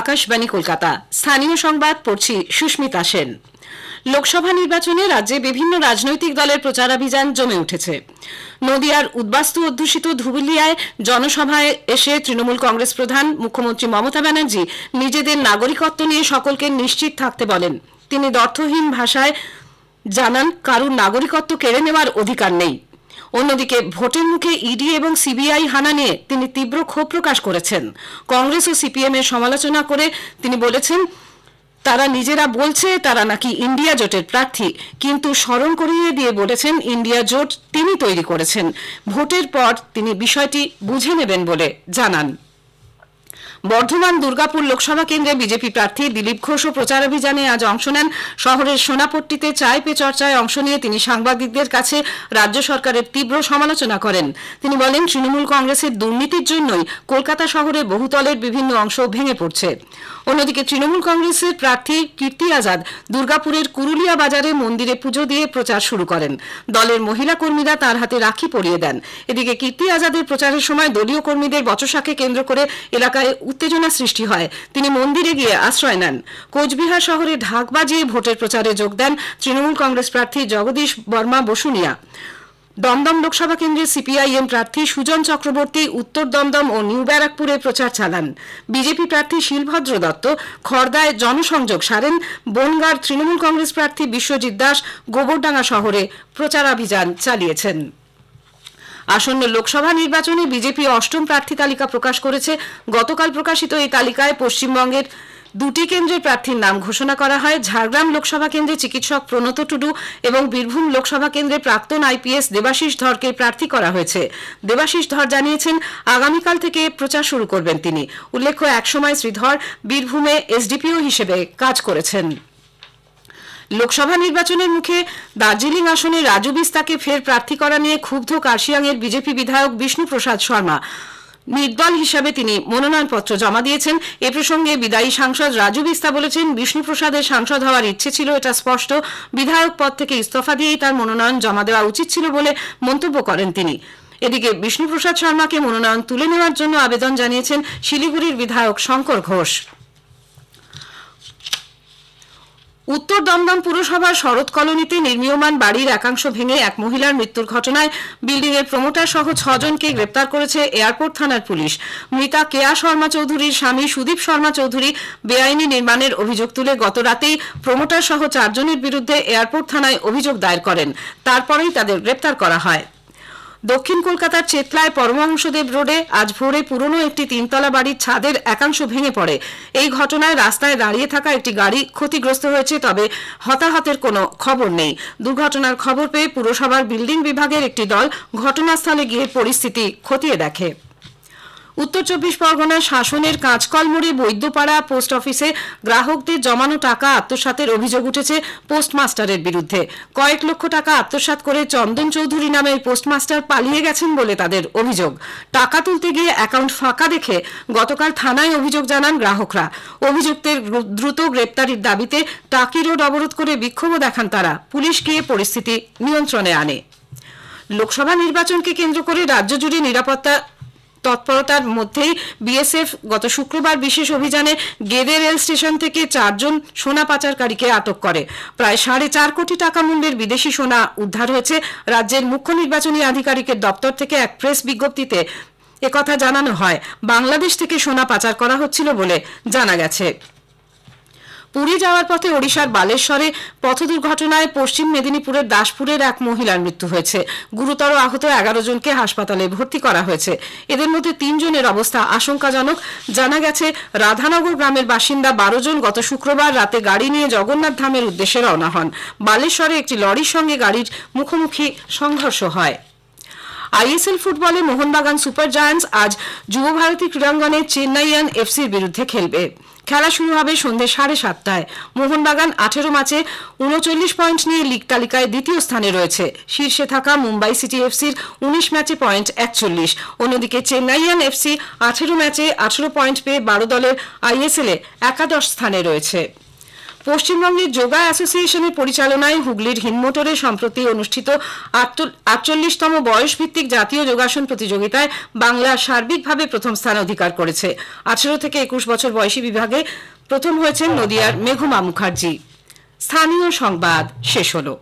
আকাশবাণী কলকাতা। স্থানীয় সংবাদ, পড়ছি সুস্মিতা সেন। লোকসভা নির্বাচনে রাজ্যে বিভিন্ন রাজনৈতিক দলের প্রচারাভিযান জমে উঠেছে। নদিয়ার উদ্বাস্তু অধ্যুষিত ধুবুলিয়ায় জনসভায় এসে তৃণমূল কংগ্রেস প্রধান মুখ্যমন্ত্রী মমতা ব্যানার্জি নিজেদের নাগরিকত্ব নিয়ে সকলকে নিশ্চিত থাকতে বলেন। তিনি দর্থহীন ভাষায় জানান, কারুর নাগরিকত্ব কেড়ে নেওয়ার অধিকার নেই। অন্যদিকে ভোটের মুখে ইডি এবং সিবিআই হানা নিয়ে তিনি তীব্র ক্ষোভ প্রকাশ করেছেন। কংগ্রেস ও সিপিএম এর সমালোচনা করে তিনি বলেছেন, তারা নিজেরা বলছে তারা নাকি ইন্ডিয়া জোটের প্রার্থী, কিন্তু স্মরণ করিয়ে দিয়ে বলেছেন ইন্ডিয়া জোট তিনি তৈরি করেছেন। ভোটের পর তিনি বিষয়টি বুঝে নেবেন বলে জানান। বর্ধমান দুর্গাপুর লোকসভা কেন্দ্রে বিজেপি প্রার্থী দিলীপ ঘোষও প্রচারাভিযানে আজ অংশ নেন। শহরের সোনাপট্টিতে চায় পে চর্চায় অংশ নিয়ে তিনি সাংবাদিকদের কাছে রাজ্য সরকারের তীব্র সমালোচনা করেন। তিনি বলেন, তৃণমূল কংগ্রেসের দুর্নীতির জন্যই কলকাতা শহরে বহুতলের বিভিন্ন অংশ ভেঙে পড়ছে। অন্যদিকে তৃণমূল কংগ্রেসের প্রার্থী কীর্তি আজাদ দুর্গাপুরের কুরুলিয়া বাজারে মন্দিরে পুজো দিয়ে প্রচার শুরু করেন। দলের মহিলা কর্মীরা তার হাতে রাখি পরিয়ে দেন। এদিকে কীর্তি আজাদের প্রচারের সময় দলীয় কর্মীদের বচসাকে কেন্দ্র করে এলাকায় উত্তেজনা সৃষ্টি হয়। তিনি মন্দিরে গিয়ে আশ্রয় নেন। কোচবিহার শহরে ঢাক বাজিয়ে ভোটের প্রচারে যোগ দেন তৃণমূল কংগ্রেস প্রার্থী জগদীশ বর্মা বসুনিয়া। দমদম লোকসভা কেন্দ্রের সিপিআইএম প্রার্থী সুজন চক্রবর্তী উত্তর দমদম ও নিউ ব্যারাকপুরে প্রচার চালান। বিজেপি প্রার্থী শিলভদ্র দত্ত, খড়দায় জনসংযোগ সারেন, বনগার তৃণমূল কংগ্রেস প্রার্থী বিশ্বজিৎ দাস, গোবরডাঙ্গা শহরে প্রচারাভিযান চালিয়েছেন। আসন্ন লোকসভা নির্বাচনে বিজেপি অষ্টম প্রার্থী তালিকা প্রকাশ করেছে। গতকাল প্রকাশিত এই তালিকায় পশ্চিমবঙ্গের দুটি কেন্দ্রের প্রার্থীর নাম ঘোষণা করা হয়। ঝাড়গ্রাম লোকসভা কেন্দ্রে চিকিৎসক প্রণত টুডু এবং বীরভূম লোকসভা কেন্দ্রে প্রাক্তন আইপিএস দেবাশিস ধরকে প্রার্থী করা হয়েছে। দেবাশিস ধর জানিয়েছেন, আগামীকাল থেকে প্রচার শুরু করবেন তিনি। উল্লেখ্য, একসময় শ্রীধর বীরভূমে এসডিপিও হিসেবে কাজ করেছেন। লোকসভা নির্বাচনের মুখে দার্জিলিং আসনে রাজু বিস্তাকে ফের প্রার্থী করা নিয়ে ক্ষুব্ধ কার্শিয়াংয়ের বিজেপি বিধায়ক বিষ্ণুপ্রসাদ শর্মা। নির্দল হিসাবে তিনি মনোনয়নপত্র জমা দিয়েছেন। এ প্রসঙ্গে বিদায়ী সাংসদ রাজু বিস্তা বলেছেন, বিষ্ণুপ্রসাদের সাংসদ হওয়ার ইচ্ছে ছিল, এটা স্পষ্ট। বিধায়ক পদ থেকে ইস্তফা দিয়েই তার মনোনয়ন জমা দেওয়া উচিত ছিল বলে মন্তব্য করেন তিনি। এদিকে বিষ্ণুপ্রসাদ শর্মাকে মনোনয়ন তুলে নেওয়ার জন্য আবেদন জানিয়েছেন শিলিগুড়ির বিধায়ক শঙ্কর ঘোষ। উত্তর দমদম পুরসভার শরৎ কলোনিতে নির্মীয়মান বাড়ির একাংশ ভেঙে এক মহিলার মৃত্যুর ঘটনায় বিল্ডিং এর প্রমোটার সহ ছজনকে গ্রেপ্তার করেছে এয়ারপোর্ট থানার পুলিশ। মৃতা কেয়া শর্মা চৌধুরীর স্বামী সুদীপ শর্মা চৌধুরী বেআইনি নির্মাণের অভিযোগ তুলে গত রাতেই প্রমোটার সহ চারজনের বিরুদ্ধে এয়ারপোর্ট থানায় অভিযোগ দায়ের করেন। তারপরেই তাদের গ্রেপ্তার করা হয়। দক্ষিণ কলকাতার চেতলায় পরমহংসদেব রোডে আজ ভোরে পুরনো একটি তিনতলা বাড়ির ছাদের একাংশ ভেঙে পড়ে। এই ঘটনায় রাস্তায় দাঁড়িয়ে থাকা একটি গাড়ি ক্ষতিগ্রস্ত হয়েছে, তবে হতাহতের কোনো খবর নেই। দুর্ঘটনার খবর পেয়ে পুরসভার বিল্ডিং বিভাগের একটি দল ঘটনাস্থলে গিয়ে পরিস্থিতি খতিয়ে দেখে। উত্তর চব্বিশ পরগনার শাসনের কাঁচকলমোড়ে বৈদ্যপাড়া পোস্ট অফিসে গ্রাহকদের জমানো টাকা আত্মসাতের অভিযোগ উঠেছে পোস্টমাস্টারের বিরুদ্ধে। কয়েক লক্ষ টাকা আত্মসাৎ করে চন্দন চৌধুরী নামের পোস্টমাস্টার পালিয়ে গেছেন বলে তাদের অভিযোগ। টাকা তুলতে গিয়ে অ্যাকাউন্ট ফাঁকা দেখে গতকাল থানায় অভিযোগ জানান গ্রাহকরা। অভিযুক্তের দ্রুত গ্রেপ্তারির দাবিতে টাকি রোড অবরোধ করে বিক্ষোভও দেখান তারা। পুলিশ গিয়ে পরিস্থিতি নিয়ন্ত্রণে আনে। লোকসভা নির্বাচনকে কেন্দ্র করে রাজ্য জুড়ে নিরাপত্তা তৎপরতার মধ্যেই বিএসএফ গত শুক্রবার বিশেষ অভিযানে গেদে রেল স্টেশন থেকে চারজন সোনা পাচারকারীকে আটক করে। প্রায় সাড়ে চার কোটি টাকা মূল্যের বিদেশি সোনা উদ্ধার হয়েছে। রাজ্যের মুখ্য নির্বাচনী আধিকারিকের দপ্তর থেকে এক প্রেস বিজ্ঞপ্তিতে একথা জানানো হয়। বাংলাদেশ থেকে সোনা পাচার করা হচ্ছিল বলে জানা গেছে। পুরী যাওয়ার পথে ওড়িশার বালেশ্বরে পথ দুর্ঘটনায় পশ্চিম মেদিনীপুরের দাসপুরের এক মহিলার মৃত্যু হয়েছে। গুরুতর আহত এগারো জনকে হাসপাতালে ভর্তি করা হয়েছে। এদের মধ্যে তিনজনের অবস্থা আশঙ্কাজনক। জানা গেছে, রাধানগর গ্রামের বাসিন্দা বারো জন গত শুক্রবার রাতে গাড়ি নিয়ে জগন্নাথ ধামের উদ্দেশ্যে রওনা হন। বালেশ্বরে একটি লরির সঙ্গে গাড়ির মুখোমুখি সংঘর্ষ হয়। আইএসএল ফুটবলে মোহনবাগান সুপার জায়ান্টস আজ যুব ভারতী ক্রীড়াঙ্গনে চেন্নাইয়ান এফসির বিরুদ্ধে খেলবে। খেলা শুরু হবে সন্ধে সাড়ে সাতটায়। মোহনবাগান আঠেরো ম্যাচে উনচল্লিশ পয়েন্ট নিয়ে লিগ তালিকায় দ্বিতীয় স্থানে রয়েছে। শীর্ষে থাকা মুম্বাই সিটি এফসির উনিশ ম্যাচে পয়েন্ট একচল্লিশ। অন্যদিকে চেন্নাইয়ান এফসি আঠেরো ম্যাচে আঠেরো পয়েন্ট পেয়ে বারো দলের আইএসএল এ একাদশ স্থানে রয়েছে। পশ্চিমবঙ্গের যোগা অ্যাসোসিয়েশনের পরিচালনায় হুগলির হিনমোটরে সম্প্রতি অনুষ্ঠিত আটচল্লিশতম বয়সভিত্তিক জাতীয় যোগাসন প্রতিযোগিতায় বাংলা সার্বিকভাবে প্রথম স্থান অধিকার করেছে। আঠারো থেকে একুশ বছর বয়সী বিভাগে প্রথম হয়েছেন নদিয়ার মেঘমা মুখার্জি। স্থানীয় সংবাদ শেষ হলো।